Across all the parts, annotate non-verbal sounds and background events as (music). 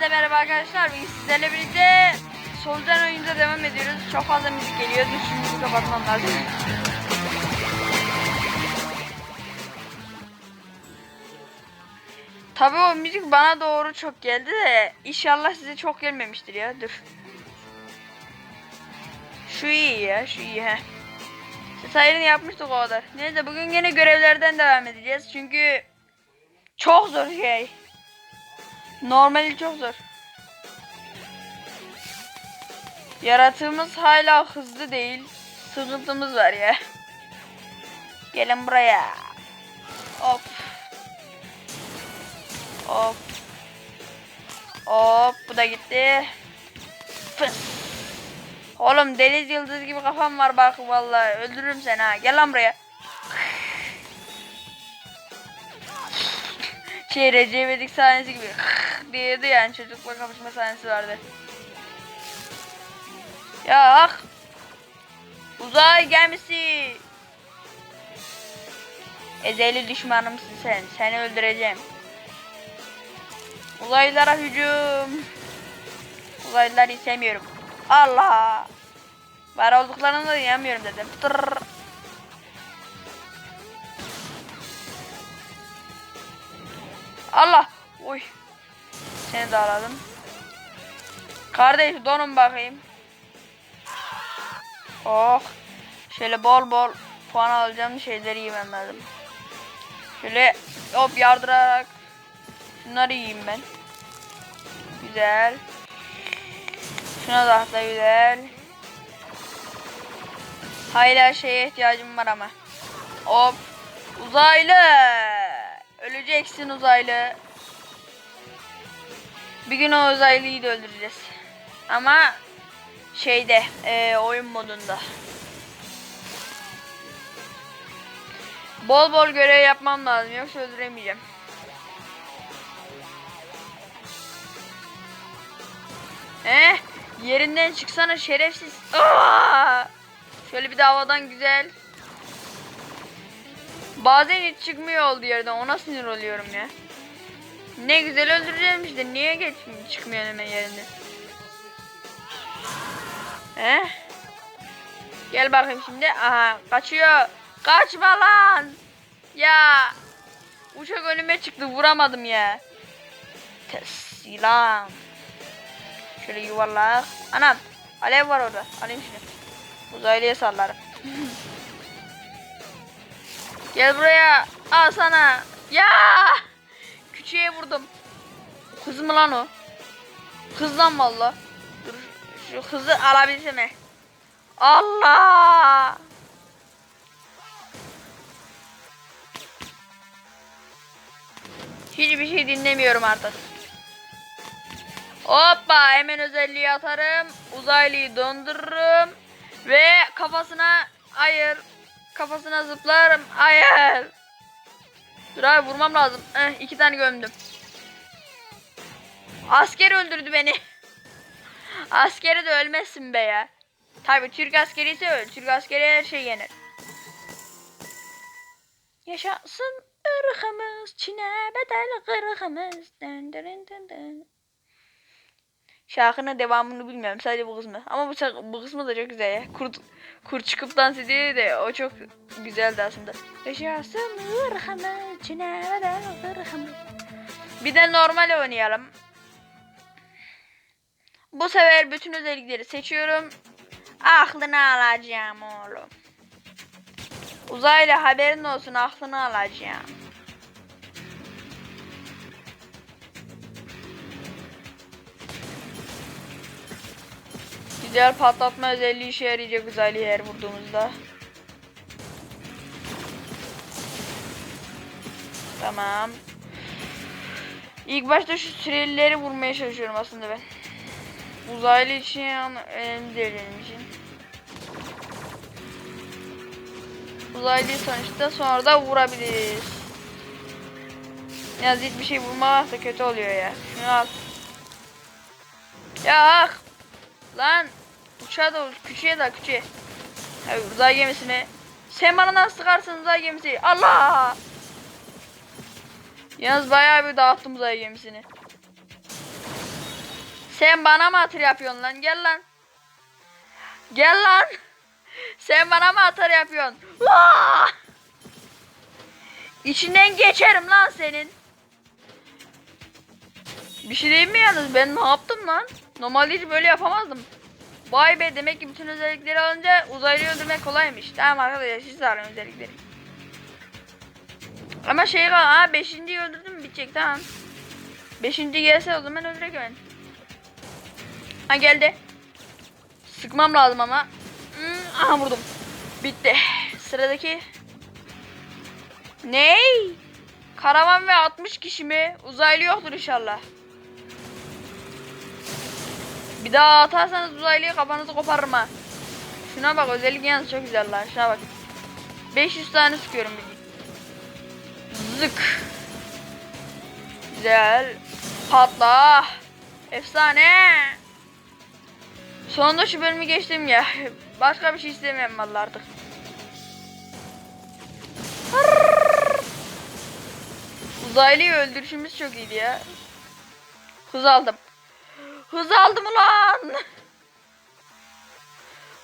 Hepinize merhaba arkadaşlar. Bugün sizlerle birlikte Solucan oyunumuza devam ediyoruz. Çok fazla müzik geliyor. Dur şimdi müziği kapatmam lazım. Tabii o müzik bana doğru çok geldi de inşallah size çok gelmemiştir ya. Dur. Şu iyi ya, şu iyi he. Sayını yapmıştık o kadar. Neyse bugün yine görevlerden devam edeceğiz. Çünkü çok zor şey. Normali çok zor. Yaratığımız hala hızlı değil. Sıkıntımız var ya. Gelin buraya. Hop. Hop. Hop bu da gitti. Fıs. Oğlum deniz yıldız gibi kafam var bak vallahi öldürürüm seni ha. Gel lan buraya. Şey Recep İvedik sahnesi gibi diyordu yani çocukla kapışma sahnesi vardı. Ya ak. Uzay gemisi. Ezeli düşmanımsın sen. Seni öldüreceğim. Uzaylılara hücum. Uzaylıları istemiyorum. Allah. Var olduklarını da yiyemiyorum dedim. Tırr. Allah. Uy. Seni de aradım. Kardeş donun bakayım. Oh. Şöyle bol bol puan alacağım şeyleri yemem lazım. Şöyle hop yardırarak şunları yiyeyim ben. Güzel. Şuna da da güzel. Hala şeye ihtiyacım var ama. Hop. Uzaylı. Öleceksin uzaylı. Bir gün o uzaylıyı da öldüreceğiz. Ama şeyde e, oyun modunda. Bol bol görev yapmam lazım yoksa öldüremeyeceğim. Eh, yerinden çıksana şerefsiz. Aa! Şöyle bir de havadan güzel. Bazen hiç çıkmıyor oldu yerden. Ona sinir oluyorum ya. Ne güzel öldüreceğim işte. Niye geç çıkmıyor hemen yerinde? He? Gel bakayım şimdi. Aha kaçıyor. Kaçma lan. Ya. Uçak önüme çıktı. Vuramadım ya. Tes yılan. Şöyle yuvarlak. Anam. Alev var orada. Alayım şunu. Uzaylıya sallarım. (laughs) Gel buraya. Al sana. Ya. Küçüğe vurdum. Kız mı lan o? Kız lan valla. Dur şu kızı alabilsem mi? Allah. Hiçbir şey dinlemiyorum artık. Hoppa hemen özelliği atarım. Uzaylıyı dondururum. Ve kafasına hayır. Kafasına zıplarım. Hayır. Dur abi vurmam lazım. Eh, iki tane gömdüm. Asker öldürdü beni. (laughs) Askeri de ölmezsin be ya. Tabi Türk askeri ise öl. Türk askeri her şey yenir. Yaşasın ırkımız, Çin'e bedel kırkımız. Dın dın dın dın. Şarkının devamını bilmiyorum sadece bu kısmı. Ama bu, bu kısmı da çok güzel ya. Kurt, kurt çıkıp dans ediyor de o çok güzeldi aslında. Bir de normal oynayalım. Bu sefer bütün özellikleri seçiyorum. Aklını alacağım oğlum. Uzaylı haberin olsun aklını alacağım. Güzel patlatma özelliği işe yarayacak uzaylıyı her vurduğumuzda. Tamam. İlk başta şu sürelileri vurmaya çalışıyorum aslında ben. Uzaylı için önemli değil benim için. Uzaylıyı sonuçta sonra da vurabiliriz. Yalnız hiçbir şey vurmazsa kötü oluyor ya. Şunu al. Ya ah! Lan uçağa da küçüğe da küçüğe. Abi uzay gemisine. Sen bana nasıl sıkarsın uzay gemisi? Allah! Yalnız bayağı bir dağıttım uzay gemisini. Sen bana mı hatır yapıyorsun lan? Gel lan. Gel lan. (laughs) Sen bana mı atar yapıyorsun? Vaa! İçinden geçerim lan senin. Bir şey değil mi yalnız? Ben ne yaptım lan? Normalde hiç böyle yapamazdım. Vay be demek ki bütün özellikleri alınca uzaylıyı öldürmek kolaymış. Tamam arkadaşlar siz arayın özellikleri. Ama şey kal, ha 5.yi öldürdüm bitecek tamam. 5. gelse o zaman öldürek ben. Ha geldi. Sıkmam lazım ama. Hmm, aha vurdum. Bitti. Sıradaki. Ney? Karavan ve 60 kişi mi? Uzaylı yoktur inşallah. Bir daha atarsanız uzaylıyı kafanızı koparırım ha. Şuna bak özellik yalnız çok güzel lan. Şuna bak. 500 tane sıkıyorum. Zık. Güzel. Patla. Efsane. Sonunda şu bölümü geçtim ya. Başka bir şey istemiyorum vallahi artık. Uzaylıyı öldürüşümüz çok iyiydi ya. Hız aldım. Hız aldım ulan.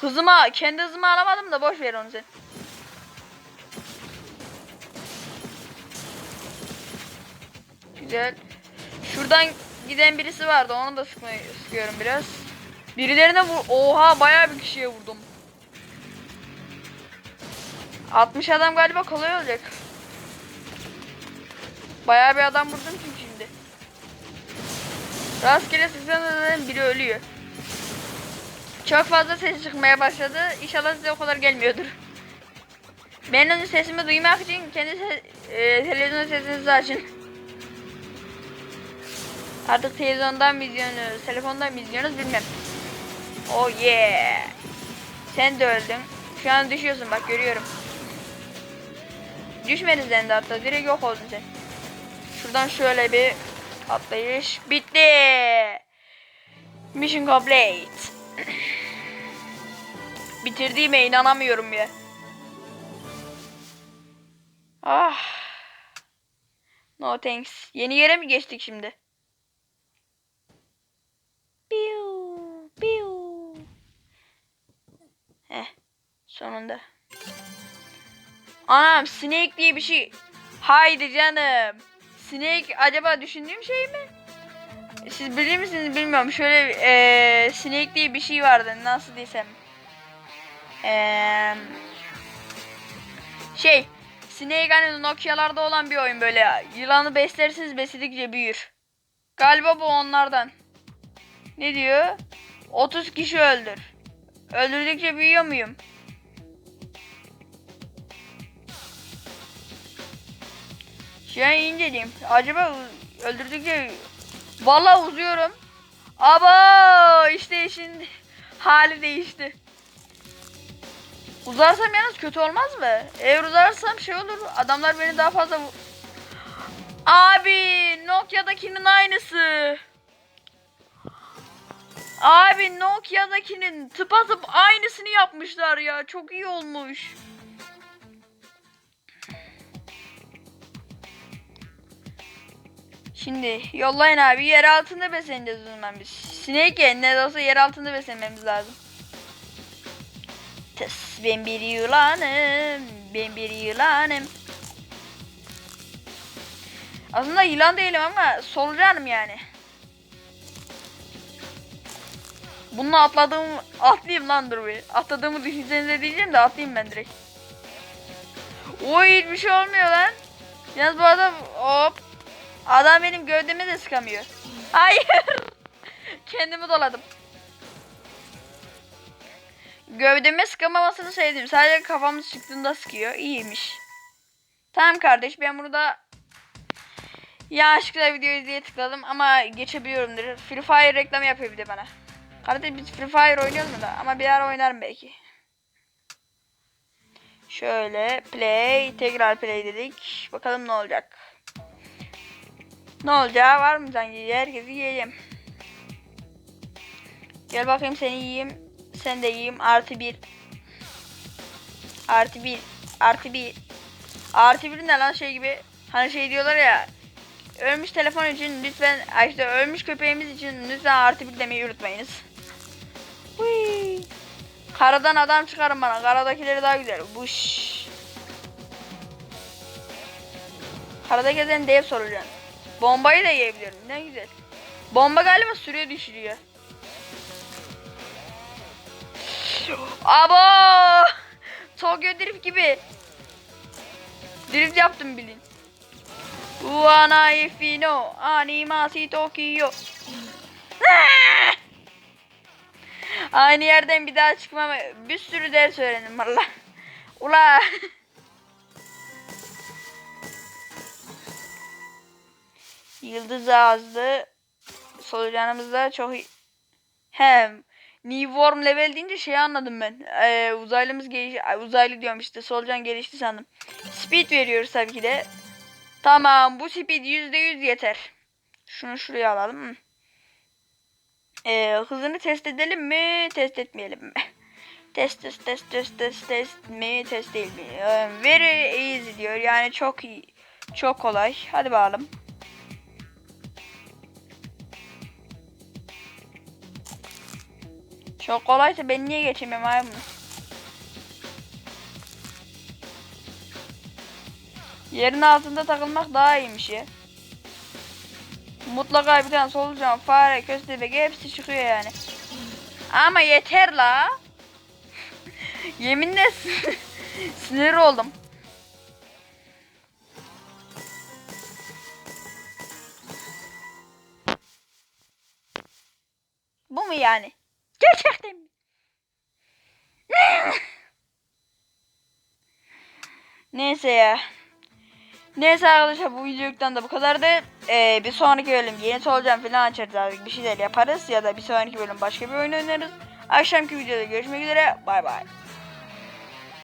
Hızıma, kendi hızımı alamadım da boş ver onu sen. Güzel. Şuradan giden birisi vardı. Onu da sıkmayı sıkıyorum biraz. Birilerine vur. Oha bayağı bir kişiye vurdum. 60 adam galiba kolay olacak. Bayağı bir adam vurdum çünkü şimdi. Rastgele sıksanız zaten biri ölüyor. Çok fazla ses çıkmaya başladı. İnşallah size o kadar gelmiyordur. Ben onun sesimi duymak için kendi se- e, televizyon sesinizi açın. Artık televizyondan mı izliyorsunuz, telefondan mı izliyorsunuz bilmem. Oh yeah. Sen de öldün. Şu an düşüyorsun bak görüyorum. Düşmedin sen de hatta direkt yok oldun sen. Şuradan şöyle bir atlayış. Bitti. Mission complete. (clears throat) Bitirdiğime inanamıyorum ya. Ah. No thanks. Yeni yere mi geçtik şimdi? Piu, piu. Heh, sonunda. Anam snake diye bir şey. Haydi canım. Snake acaba düşündüğüm şey mi? Siz bilir misiniz bilmiyorum. Şöyle eee snake diye bir şey vardı. Nasıl desem. Eee şey. Snake hani Nokia'larda olan bir oyun böyle. Yılanı beslersiniz besledikçe büyür. Galiba bu onlardan. Ne diyor? 30 kişi öldür. Öldürdükçe büyüyor muyum? Şu an inceliğim. Acaba öldürdükçe... Vallahi uzuyorum. Aba işte şimdi hali değişti. Uzarsam yalnız kötü olmaz mı? Eğer uzarsam şey olur. Adamlar beni daha fazla... Abi Nokia'dakinin aynısı. Abi Nokia'dakinin tıpatıp aynısını yapmışlar ya. Çok iyi olmuş. Şimdi yollayın abi. Yer altında besleneceğiz o biz. Sinek ya ne de olsa yer altında beslenmemiz lazım. Tıs ben bir yılanım. Ben bir yılanım. Aslında yılan değilim ama solucanım yani. Bununla atladığım atlayayım lan dur bir. Atladığımı düşünsenize diyeceğim de atlayayım ben direkt. Oy hiçbir şey olmuyor lan. Yalnız bu adam hop. Adam benim gövdeme de sıkamıyor. Hayır. (laughs) Kendimi doladım. Gövdeme sıkamamasını sevdim. Sadece kafamız çıktığında sıkıyor. İyiymiş. Tamam kardeş ben burada yanlışlıkla video izleye tıkladım ama geçebiliyorumdur. Free Fire reklamı yapıyor bir de bana. Kardeş biz Free Fire oynuyoruz mu da ama bir ara oynarım belki. Şöyle play tekrar play dedik. Bakalım ne olacak. Ne olacağı var mı sanki? Herkesi yiyeceğim. Gel bakayım seni yiyeyim. Sen de yiyeyim. Artı bir. Artı bir. Artı bir. Artı bir ne lan şey gibi. Hani şey diyorlar ya. ölmüş telefon için lütfen işte ölmüş köpeğimiz için lütfen artı bir demeyi unutmayınız. Hui. Karadan adam çıkarın bana. Karadakileri daha güzel. Buş. Karada gezen dev solucan. Bombayı da yiyebiliyorum. Ne güzel. Bomba galiba süre düşürüyor. Abo! Tokyo Drift gibi. Drift yaptım bilin. Uana Fino Animasi Tokyo. Aynı yerden bir daha çıkmam. Bir sürü ders öğrendim valla. Ula. Yıldız ağızlı solucanımızda çok iyi. Hem New Worm level deyince şey anladım ben. Ee, uzaylımız geliş ay, uzaylı diyorum işte solucan gelişti sandım. Speed veriyoruz tabii ki de. Tamam bu speed %100 yeter. Şunu şuraya alalım. Ee, hızını test edelim mi? Test etmeyelim mi? (laughs) Test test test test test test mi? Test değil mi? Ee, very easy diyor. Yani çok iyi. Çok kolay. Hadi bakalım. Çok kolaysa ben niye geçemiyorum abi bunu? Yerin altında takılmak daha iyiymiş ya. Mutlaka bir tane solucan, fare, köstebek hepsi çıkıyor yani. Ama yeter la. (laughs) Yeminle sin- (laughs) sinir oldum. Bu mu yani? Gerçekten mi? Neyse ya. Neyse arkadaşlar bu videoluktan da bu kadardı. Ee, bir sonraki bölüm yeni olacağım falan açarız artık bir şeyler yaparız ya da bir sonraki bölüm başka bir oyun oynarız. Akşamki videoda görüşmek üzere. Bay bay.